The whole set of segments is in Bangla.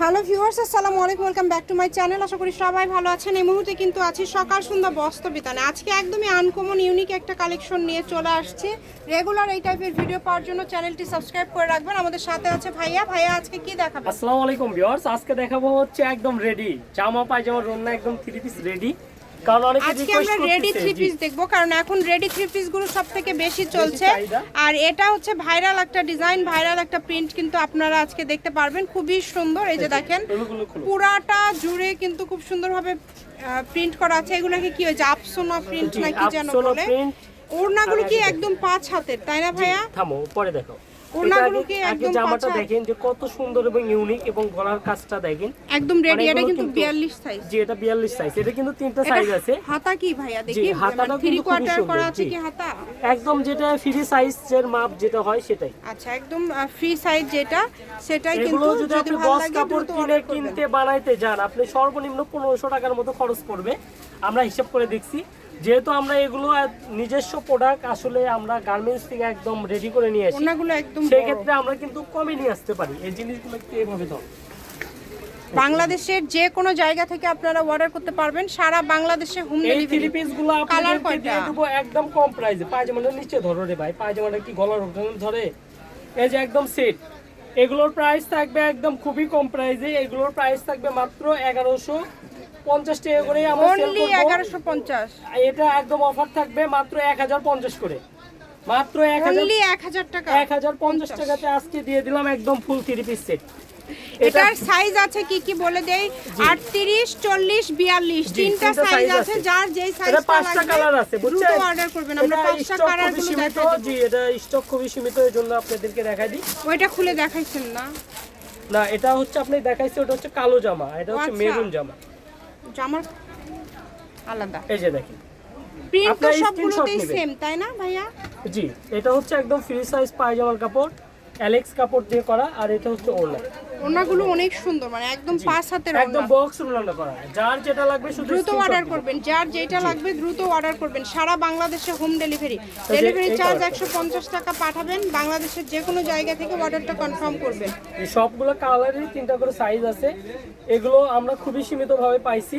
হ্যালো ভিউয়ার্স, আসসালামু আলাইকুম, welcome back to my channel. আশা করি সবাই ভালো আছেন। এই মুহূর্তে কিন্তু আছি সকাল সন্ধ্যা বস্ত্র বিতানে। আজকে একদমই আনকমন ইউনিক একটা কালেকশন নিয়ে চলে আসছে। রেগুলার এই টাইপের ভিডিও পাওয়ার জন্য চ্যানেলটি সাবস্ক্রাইব করে রাখবেন। আমাদের সাথে আছে ভাইয়া। ভাইয়া, আজকে কি দেখাবো আসসালামু আলাইকুম ভিউয়ার্স, আজকে দেখাবো হচ্ছে একদম রেডি জামা পায়জামা রন্না একদম থ্রি পিস রেডি কারণ অনেকে আজকে আমরা রেডি থ্রি পিস দেখব কারণ এখন রেডি থ্রি পিসগুলো সব থেকে বেশি চলছে। আর এটা হচ্ছে ভাইরাল একটা ডিজাইন ভাইরাল একটা প্রিন্ট কিন্তু আপনারা আজকে দেখতে পারবেন। খুবই সুন্দর এই যে দেখেন পুরাটা জুড়ে কিন্তু খুব সুন্দরভাবে প্রিন্ট করা আছে। এগুলোকে কি হয়েছে আপসোনা প্রিন্ট নাকি যেন বলে। ওড়নাগুলো কি একদম পাঁচ হাতের তাই না ভাইয়া? থামো পরে দেখো। আগে- জামাটা দেখেন যে কত সুন্দর এবং ইউনিক এবং গলার কাজটা দেখেন। একদম রেডি মানে এটা কিন্তু কিন্তু- বিয়াল্লিশ সাইজ যে এটা বিয়াল্লিশ সাইজ এটা কিন্তু তিনটা সাইজ আছে। হাতা কি ভাইয়া? দেখি থ্রি কিন্তু কোয়ার্টার করা আছে কি হাতা? একদম যেটা ফ্রি মাপ যেটা হয় সেটাই। আচ্ছা একদম ফ্রি সাইজ যেটা সেটাই কিন্তু যদি আপনি বস কাপড় কিনে কিনতে বানাইতে যান আপনি সর্বনিম্ন পনেরোশো টাকার মতো খরচ পড়বে। আমরা হিসাব করে দেখছি। যেহেতু আমরা এগুলো নিজস্ব প্রোডাক্ট আসলে আমরা গার্মেন্টস থেকে একদম রেডি করে নিয়ে আসি। একদম সেক্ষেত্রে আমরা কিন্তু কমে নিয়ে আসতে পারি। এই জিনিসগুলো একটু এভাবে ধর। বাংলাদেশের যে কোনো জায়গা থেকে আপনারা অর্ডার করতে পারবেন। সারা বাংলাদেশে হোম ডেলিভারি পিসগুলো আপনাদেরকে কয়টা? দিয়ে একদম কম প্রাইসে পায়জামাটা নিচে ধরো রে ভাই। পায়জামাটা কি গলার ওখানে ধরে? এই যে একদম সেট এগুলোর প্রাইস থাকবে একদম খুবই কম প্রাইসে এগুলোর প্রাইস থাকবে মাত্র এগারোশো পঞ্চাশ টাকা করে আমরা এগারোশো পঞ্চাশ। এটা একদম অফার থাকবে মাত্র এক হাজার পঞ্চাশ করে। মাত্র এক হাজার টাকা। এক হাজার পঞ্চাশ টাকাতে আজকে দিয়ে দিলাম একদম ফুল থ্রি পিস সেট এটার সাইজ আছে কি কি বলে দেই? আটত্রিশ চল্লিশ বিয়াল্লিশ। জি, তিনটা তিনটা সাইজ আছে। যার যেই এটা পাঁচটা কালার আছে বুঝছেন? অর্ডার করবেন। আমরা পাঁচটা কালারগুলো দেখাই জি এটা স্টক খুবই সীমিত এর জন্য আপনাদেরকে দেখাই দিই। ওইটা খুলে দেখাইছেন না? না এটা হচ্ছে আপনি দেখাইছে ওটা হচ্ছে কালো জামা এটা হচ্ছে আচ্ছা। মেরুন জামা। জামার আলাদা। এই যে দেখেন। প্রিন্ট তো সবগুলোতেই সেম তাই না ভাইয়া? জি এটা হচ্ছে একদম ফ্রি সাইজ পায়জামার কাপড়। অ্যালেক্স কাপড় দিয়ে করা আর এটা হচ্ছে ওড়না। ওনাগুলো অনেক সুন্দর মানে একদম পাঁচ হাতের একদম বক্স রুলানো করা। যার যেটা লাগবে শুধু দ্রুত অর্ডার করবেন যার যেটা লাগবে দ্রুত অর্ডার করবেন। সারা বাংলাদেশে হোম ডেলিভারি ডেলিভারি চার্জ কালারটা। একশো পঞ্চাশ টাকা পাঠাবেন বাংলাদেশের যে কোনো জায়গা থেকে অর্ডারটা কনফার্ম করবেন। এই সবগুলো কালারেরই তিনটা করে সাইজ আছে। এগুলো আমরা খুবই সীমিতভাবে পাইছি।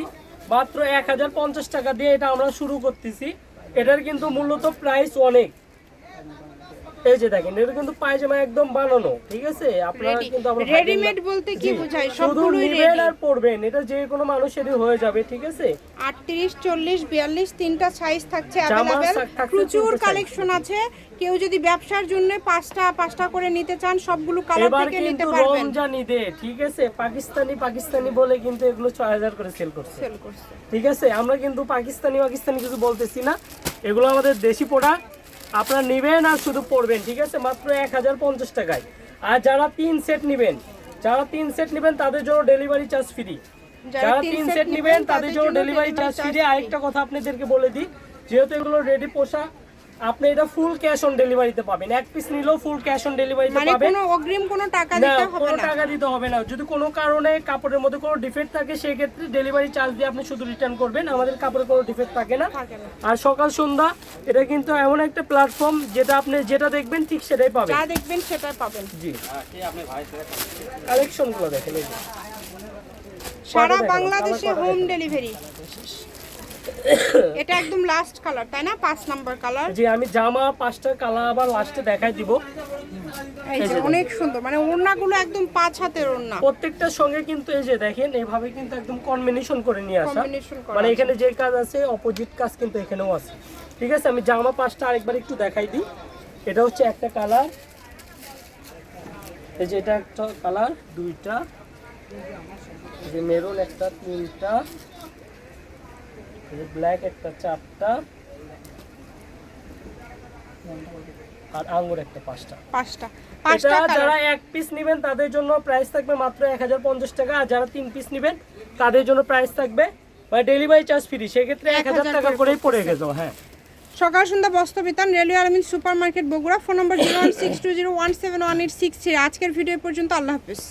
মাত্র এক হাজার পঞ্চাশ টাকা দিয়ে এটা আমরা শুরু করতেছি। এটার কিন্তু মূলত প্রাইস অনেক। এই যে দেখেন এটা কিন্তু পায়জামা একদম বানানো ঠিক আছে? আপনারা কিন্তু আমরা Readymade বলতে কি বোঝায়? সবগুলোই ready। আর পরবেন এটা যে কোনো মানুষেরই হয়ে যাবে ঠিক আছে? আটত্রিশ চল্লিশ বিয়াল্লিশ তিনটা সাইজ থাকছে থাকছে প্রচুর কালেকশন আছে। কেউ যদি ব্যবসার জন্য পাঁচটা পাঁচটা করে নিতে চান সবগুলো কালার থেকে নিতে পারবেন। রমজান ঈদে ঠিক আছে? পাকিস্তানি পাকিস্তানি বলে কিন্তু এগুলো ছয় হাজার করে সেল করছে। সেল করছে। ঠিক আছে? আমরা কিন্তু পাকিস্তানি পাকিস্তানি কিছু বলতেছি না। এগুলো আমাদের দেশি প্রোডাক্ট আপনারা নেবেন আর শুধু পড়বেন ঠিক আছে? মাত্র এক হাজার পঞ্চাশ টাকায়। আর যারা তিন সেট নেবেন যারা তিন সেট নেবেন তাদের জন্য ডেলিভারি চার্জ ফ্রি। যারা তিন সেট নেবেন তাদের জন্য ডেলিভারি চার্জ ফ্রি। আরেকটা কথা আপনাদেরকে বলে দিই যেহেতু এগুলো রেডি পোশা আপনি এটা ফুল ক্যাশ অন ডেলিভারিতে পাবেন। এক পিস নিলেও ফুল ক্যাশ অন ডেলিভারিতে মানে কোনো অগ্রিম কোনো টাকা দিতে হবে না। কোনো টাকা দিতে হবে না। যদি কোনো কারণে কাপড়ের মধ্যে কোনো ডিফেক্ট থাকে সেই ক্ষেত্রে ডেলিভারি চার্জ দিয়ে আপনি শুধু রিটার্ন করবেন। আমাদের কাপড়ে কোনো ডিফেক্ট থাকে না। আর সকাল সন্ধ্যা এটা কিন্তু এমন একটা প্ল্যাটফর্ম যেটা আপনি যেটা দেখবেন ঠিক সেটাই পাবেন। যা দেখবেন সেটাই পাবেন। জি। আপনি কালেকশনগুলো দেখেন। সারা বাংলাদেশে হোম ডেলিভারি এটা একদম লাস্ট কালার তাই না? পাঁচ নাম্বার কালার জি আমি জামা পাঁচটা কালার আবার লাস্টে দেখাই দিব। এই যে অনেক সুন্দর। মানে ওড়নাগুলো একদম পাঁচ হাতের ওড়না। প্রত্যেকটার সঙ্গে কিন্তু এই যে দেখেন এইভাবে কিন্তু একদম কম্বিনেশন করে নিয়ে আসা। মানে এখানে যে কাজ আছে অপোজিট কাজ কিন্তু এখানেও আছে। ঠিক আছে আমি জামা পাঁচটা আরেকবার একটু দেখাই দিই। এটা হচ্ছে একটা কালার এই যে এটা একটা কালার দুইটা। যে মেরুন একটা তিনটা। ব্ল্যাক একটা চারটা আর আঙ্গুর একটা পাঁচটা। পাঁচটা। এটা যারা এক পিস নেবেন তাদের জন্য প্রাইস থাকবে মাত্র এক হাজার পঞ্চাশ টাকা আর যারা তিন পিস নেবেন তাদের জন্য প্রাইস থাকবে মানে ডেলিভারি চার্জ ফ্রি সেক্ষেত্রে এক হাজার টাকা করেই পড়ে গেছো হ্যাঁ। Sakal Sandhya Bastra Bitan railway Almin super market Bogura. Phone number zero one six two zero one seven one eight six আজকের ভিডিও পর্যন্ত আল্লাহ হাফিজ।